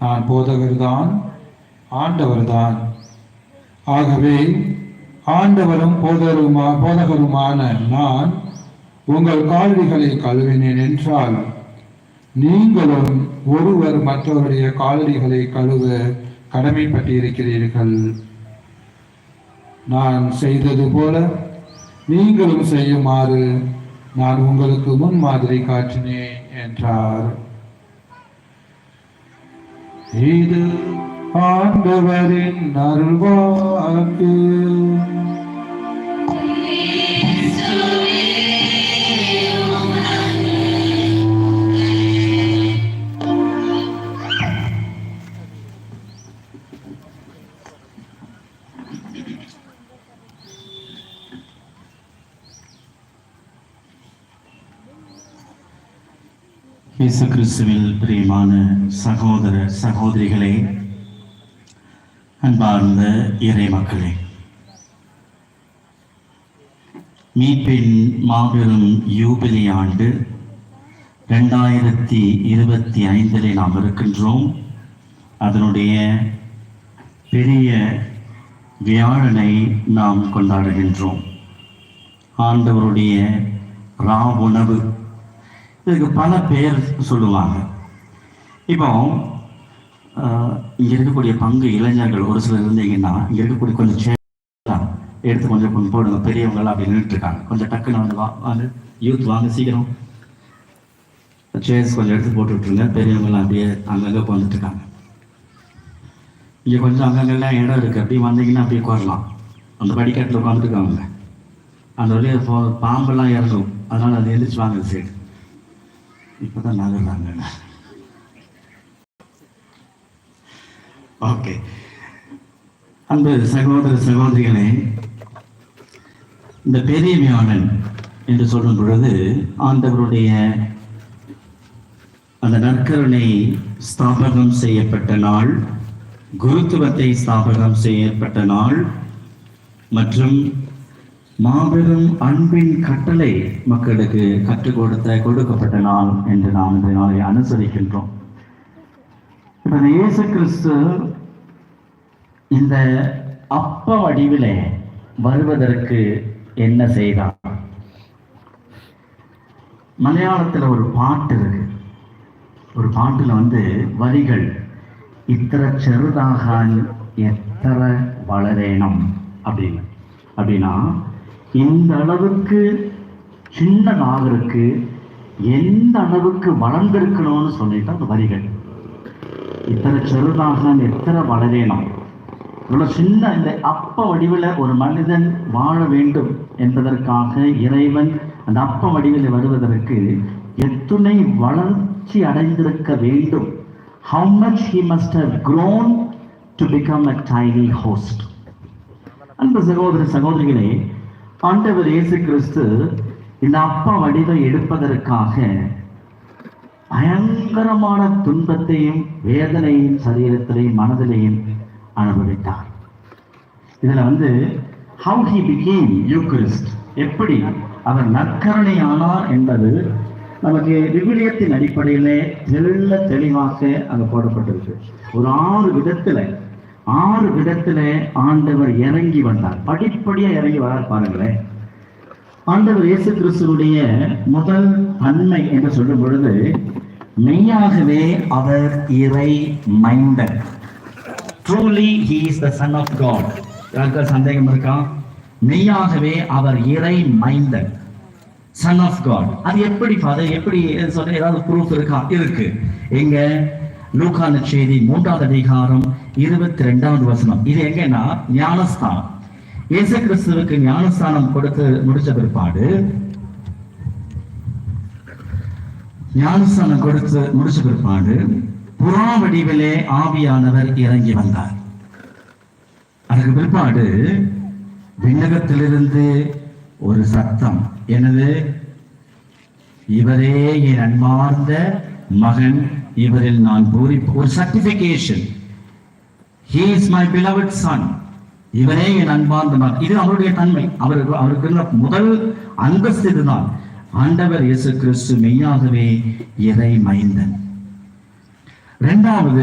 நான் போதகர்தான் ஆண்டவர்தான். ஆகவே ஆண்டவரும் போதருமா போதகருமான நான் உங்கள் காலடிகளை கழுவினேன் என்றால் நீங்களும் ஒருவர் மற்றவருடைய காலடிகளை கழுவ கடமைப்பட்டிருக்கிறீர்கள். நான் செய்தது போல நீங்களும் செய்யுமாறு நான் உங்களுக்கு முன் மாதிரி காட்டினேன் என்றார். இது ஆண்டவரின் அருள்வாக்கு. இயேசு கிறிஸ்துவில் பிரியமான சகோதர சகோதரிகளே அன்பார்ந்த இறை மக்களே. மீட்பின் மாபெரும் யூபிலி ஆண்டு ரெண்டாயிரத்தி இருபத்தி ஐந்தில் நாம் இருக்கின்றோம். அதனுடைய பெரிய வியாழனை நாம் கொண்டாடுகின்றோம். ஆண்டவருடைய ரா உணவு இதுக்கு பல பெயர் சொல்லுவாங்க. இப்போ இங்கே இருக்கக்கூடிய பங்கு இளைஞர்கள் ஒரு சிலர் இருந்தீங்கன்னா இங்கே இருக்கக்கூடிய கொஞ்சம் எடுத்து கொஞ்சம் கொஞ்சம் போடுங்க பெரியவங்களாம் அப்படி நின்றுட்டு இருக்காங்க கொஞ்சம் டக்குன்னு வந்து வா வாங்க யூத் வாங்க சீக்கிரம். சேர்ஸ் கொஞ்சம் எடுத்து போட்டு விட்டுருங்க பெரியவங்களாம் அப்படியே அங்கங்கே உட்காந்துட்டு இருக்காங்க இங்கே கொஞ்சம் அங்கங்கெல்லாம் இடம் இருக்குது அப்படியே வந்தீங்கன்னா அப்படியே உட்காரலாம். அந்த படிக்கட்டில் உட்காந்துட்டு இருக்காங்க அந்த வழியாக போ பாம்பெல்லாம் இறங்கும். அதனால் அது எழுந்திரிச்சு வாங்க சைடு இப்போ தான் ஓகே. அன்பு சகோதர சகோதரிகளே இந்த பெரிய வியாழன் என்று சொல்லும் பொழுது ஆண்டவருடைய அந்த நற்கருணை ஸ்தாபகம் செய்யப்பட்ட நாள் குருத்துவத்தை ஸ்தாபகம் செய்யப்பட்ட நாள் மற்றும் மாபெரும் அன்பின் கட்டளை மக்களுக்கு கற்றுக் கொடுத்த கொடுக்கப்பட்ட நாள் என்று நாம் இந்த நாளை அனுசரிக்கின்றோம். இந்த இயேசு கிறிஸ்து இந்த அப்ப வடிவிலே வருவதற்கு என்ன செய்தார்? மலையாளத்துல ஒரு பாட்டு இருக்கு. ஒரு பாட்டுல வந்து வரிகள் இத்தனை செருதாகான் எத்தனை வளரேனும் அப்படின்னு. அப்படின்னா இந்த அளவுக்கு சின்ன நாகருக்கு எந்த அளவுக்கு வளர்ந்திருக்கணும்னு சொல்லிட்டு அந்த வரிகள். இத்தனை செருதாக எத்தனை வளரேனும். இவ்வளவு சின்ன இந்த அப்ப வடிவில் ஒரு மனிதன் வாழ வேண்டும் என்பதற்காக இறைவன் அந்த அப்ப வடிவில் வருவதற்கு எத்துணை வளர்ச்சி அடைந்திருக்க வேண்டும். How much he must have grown to become a tiny host அந்த சகோதர சகோதரிகளே ஆண்டவர் இயேசு கிறிஸ்து இந்த அப்பா வடிவை எடுப்பதற்காக பயங்கரமான துன்பத்தையும் வேதனையும் சரீரத்திலையும் மனதிலையும் அனுபவித்தார். இதுல வந்து ஹவு ஹி பிகேம் யூக்ரிஸ்ட் எப்படி அவர் நற்கரணை ஆனார் என்பது நமக்கு விவிலியத்தின் அடிப்படையிலே தெள்ள தெளிவாக அங்கே போடப்பட்டிருக்கு. ஒரு ஆறு விதத்துல ஆறு விதத்துல ஆண்டவர் இறங்கி வந்தார். படிப்படியா இறங்கி வரார் பாருங்களேன். ஆண்டவர் இயேசு கிறிஸ்துவுடைய முதல் தன்மை என்று சொல்லும் பொழுது மெய்யாகவே அவர் இறை மைந்தன். Truly he is the son of God யாருக்காவது சந்தேகம் இருக்கா? மெய்யாகவே அவர் இறை மைந்தன். சன் ஆஃப் காட் அது எப்படி ஃபாதர் எப்படி சொல்ற ஏதாவது ப்ரூஃப் இருக்கா? இருக்கு. எங்க? லூகான செய்தி மூன்றாவது அதிகாரம் இருபத்தி ரெண்டாவது வசனம். இது எங்கன்னா ஞானஸ்தானம். இயேசு கிறிஸ்துவுக்கு ஞானஸ்தானம் கொடுத்து முடிச்ச பிற்பாடு ஞானஸ்தானம் கொடுத்து முடிச்ச பிற்பாடு புறா வடிவிலே ஆவியானவர் இறங்கி வந்தார். அதற்கு பிற்பாடு விண்ணகத்திலிருந்து ஒரு சத்தம். எனது இவரே என் அன்பார்ந்த மகன் இவரில் நான் பூரிப்பு. ஒரு certification he is my beloved son இவரே என் அன்பார்ந்த மகன். இது அவருடைய தன்மை. அவருக்கு அவருக்கு முதல் அந்தஸ்து இதுதான். ஆண்டவர் இயேசு கிறிஸ்து மெய்யாகவே இறை மைந்தன்? இரண்டாவது